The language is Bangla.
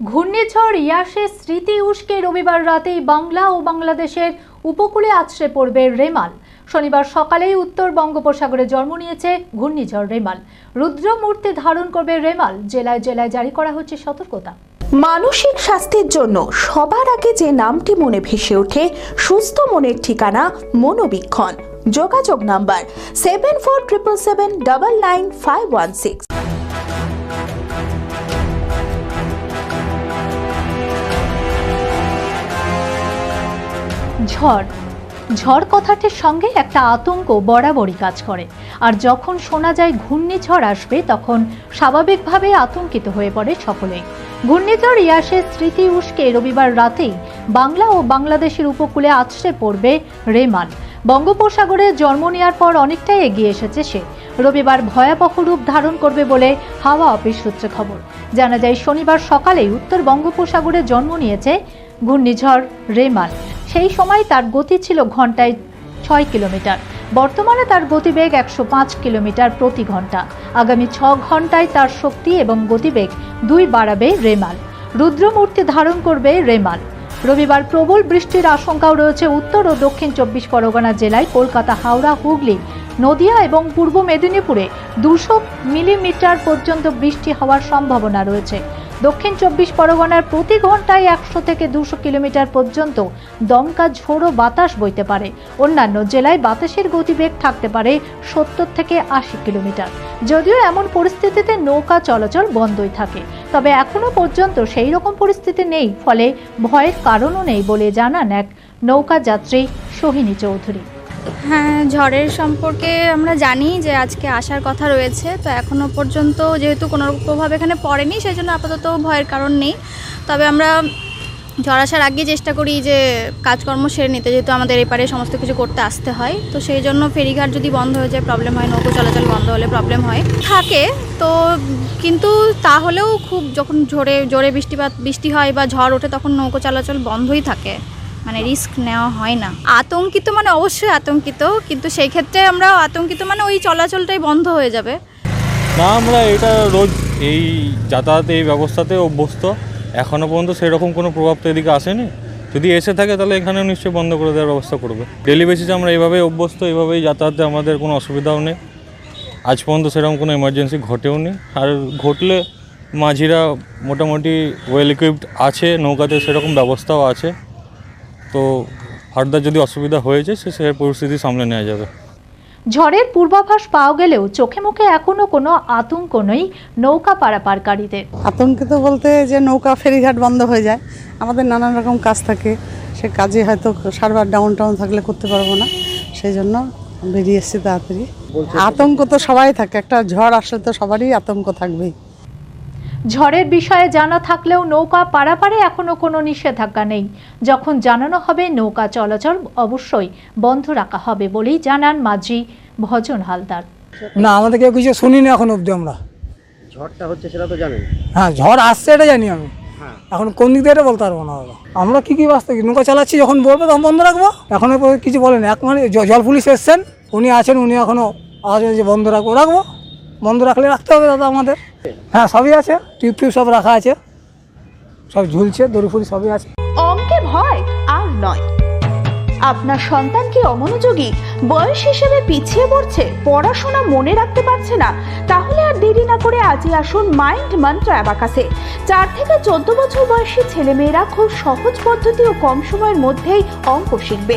ঘূর্ণিঝড় ইয়াসের স্মৃতি উস্কে রবিবার রাতেই বাংলা ও বাংলাদেশের উপকূলে আছড়ে পড়বে রেমাল। শনিবার সকালেই উত্তর বঙ্গোপসাগরে জন্ম নিয়েছে ঘূর্ণিঝড় রেমাল। রুদ্রমূর্তি ধারণ করবে রেমাল। জেলায় জেলায় জারি করা হচ্ছে সতর্কতা। মানসিক স্বাস্থ্যের জন্য সবার আগে যে নামটি মনে ভেসে ওঠে, সুস্থ মনের ঠিকানা মনোবীক্ষণ। যোগাযোগ number seven four triple seven double nine five one six ঝড়। ঝড় কথাটির সঙ্গে একটা আতঙ্ক বরাবরই কাজ করে। আর যখন শোনা যায় ঘূর্ণিঝড় আসবে, তখন স্বাভাবিকভাবে আতঙ্কিত হয়ে পড়ে সকলেই। ঘূর্ণিঝড় ইয়াসের স্মৃতি উস্কে রবিবার রাতেই বাংলা ও বাংলাদেশের উপকূলে আছড়ে পড়বে রেমাল। বঙ্গোপসাগরে জন্ম নেওয়ার পর অনেকটাই এগিয়ে এসেছে সে। রবিবার ভয়াবহ রূপ ধারণ করবে বলে হাওয়া অফিস সূত্রে খবর। জানা যায়, শনিবার সকালেই উত্তর বঙ্গোপসাগরে জন্ম নিয়েছে ঘূর্ণিঝড় রেমাল। সেই সময় তার গতি ছিল ঘন্টায় ছয় কিলোমিটার। বর্তমানে তার গতিবেগ একশো পাঁচ কিলোমিটার প্রতি ঘণ্টা। আগামী ছ ঘন্টায় তার শক্তি এবং গতিবেগ দুই বাড়াবে রেমাল। রুদ্রমূর্তি ধারণ করবে রেমাল। রবিবার প্রবল বৃষ্টির আশঙ্কাও রয়েছে উত্তর ও দক্ষিণ চব্বিশ পরগনা জেলায় কলকাতা, হাওড়া, হুগলি, নদিয়া এবং পূর্ব মেদিনীপুরে দুশো মিলিমিটার পর্যন্ত বৃষ্টি হওয়ার সম্ভাবনা রয়েছে। দক্ষিণ চব্বিশ পরগনার প্রতি ঘন্টায় একশো থেকে দুশো কিলোমিটার পর্যন্ত দমকা ঝোড়ো বাতাস বইতে পারে। অন্যান্য জেলায় বাতাসের গতিবেগ থাকতে পারে সত্তর থেকে আশি কিলোমিটার। যদিও এমন পরিস্থিতিতে নৌকা চলাচল বন্ধই থাকে। তবে এখনও পর্যন্ত সেই রকম পরিস্থিতি নেই, ফলে ভয়ের কারণও নেই বলে জানান এক নৌকা যাত্রী সোহিনী চৌধুরী। হ্যাঁ ঝড়ের সম্পর্কে আমরা জানি যে আজকে আসার কথা রয়েছে, তো এখনও পর্যন্ত যেহেতু কোনো প্রভাব এখানে পড়েনি সেই জন্য আপাতত ভয়ের কারণ নেই। তবে আমরা ঝড় আসার আগে চেষ্টা করি যে কাজকর্ম সেরে নিতে, যেহেতু আমাদের এপারে সমস্ত কিছু করতে আসতে হয়। তো সেই জন্য ফেরিঘাট যদি বন্ধ হয়ে যায় প্রবলেম হয়, নৌকো চলাচল বন্ধ হলে প্রবলেম হয়। থাকে, তো কিন্তু তাহলেও খুব যখন ঝোরে, জোরে বৃষ্টিপাত, বৃষ্টি হয় বা ঝড় ওঠে, তখন নৌকো চলাচল বন্ধই থাকে। মানে রিস্ক নেওয়া হয় না। আতঙ্কিত মানে অবশ্যই আতঙ্কিত কিন্তু সেই ক্ষেত্রে আমরা আতঙ্কিত মানে ওই চলাচলটাই বন্ধ হয়ে যাবে। না আমরা এটা রোজ এই যাতায়াত এই ব্যবস্থাতে অভ্যস্ত। এখনও পর্যন্ত সেরকম কোনো প্রভাব তো এদিকে আসেনি। যদি এসে থাকে তাহলে এখানেও নিশ্চয়ই বন্ধ করে দেওয়ার ব্যবস্থা করবে। ডেলি বেসিসে আমরা এইভাবেই অভ্যস্ত এইভাবেই যাতায়াতে আমাদের কোনো অসুবিধাও নেই। আজ পর্যন্ত সেরকম কোনো এমার্জেন্সি ঘটেও নি। আর ঘটলে মাঝিরা মোটামুটি ওয়েল ইকুইপড আছে নৌকাতে সেরকম ব্যবস্থাও আছে। তো ফার্দার যদি অসুবিধা হয়েছে সে সে পরিস্থিতি সামলে নেওয়া যাবে। ঝড়ের পূর্বাভাস পাওয়া গেলেও চোখে মুখে এখনও কোনো আতঙ্ক নেই নৌকা পারাপারকারীদের। আতঙ্কিত বলতে যে নৌকা ফেরিঘাট বন্ধ হয়ে যায়। আমাদের নানান রকম কাজ থাকে। সে কাজে হয়তো সার্ভার ডাউন টাউন থাকলে করতে পারব না। সেই জন্য বেরিয়ে এসেছি তাড়াতাড়ি। আতঙ্ক তো সবাই থাকে। একটা ঝড় আসলে তো সবারই আতঙ্ক থাকবেই। ঝড়ের বিষয়ে জানা থাকলেও নৌকা পারাপারে এখনও কোনো নিষেধাজ্ঞা নেই। যখন জানানো হবে নৌকা চলাচল অবশ্যই বন্ধ রাখা হবে বলেই জানান মাঝি ভজন হালদার। না আমাদের কেউ কিছু শুনিনি এখন অবধি আমরা। ঝড়টা হচ্ছে সেটা তো জানেন। হ্যাঁ ঝড় আসছে এটা জানি আমি। এখন কোন দিক দিয়ে বলতে পারব না। আমরা কি কি বাস্তে নৌকা চালাচ্ছি যখন বলবে তখন বন্ধ রাখব? এখনও পর্যন্ত কিছু বলেনি। এক মানে জল পুলিশ এসছেন উনি আছেন উনি এখনও আওয়াজ যে বন্ধ রাখব রাখব। বন্ধ রাখলে রাখতে হবে দাদা আমাদের। হ্যাঁ সবই আছে। টিউব টিউব সব রাখা আছে। সব ঝুলছে, দড়ি ফুড়ি সবই আছে। অঙ্কে ভয় আর নয়। আপনার সন্তান কি অমনোযোগী? বয়স হিসেবে পিছিয়ে পড়ছে, পড়াশোনা মনে রাখতে পারছে না। তাহলে আর দেরি না করে আজই আসুন মাইন্ড মন্ত্র অ্যাবাকাসে। চার থেকে চোদ্দ বছর বয়সী ছেলেমেয়েরা খুব সহজ পদ্ধতি ও কম সময়ের মধ্যেই অঙ্ক শিখবে।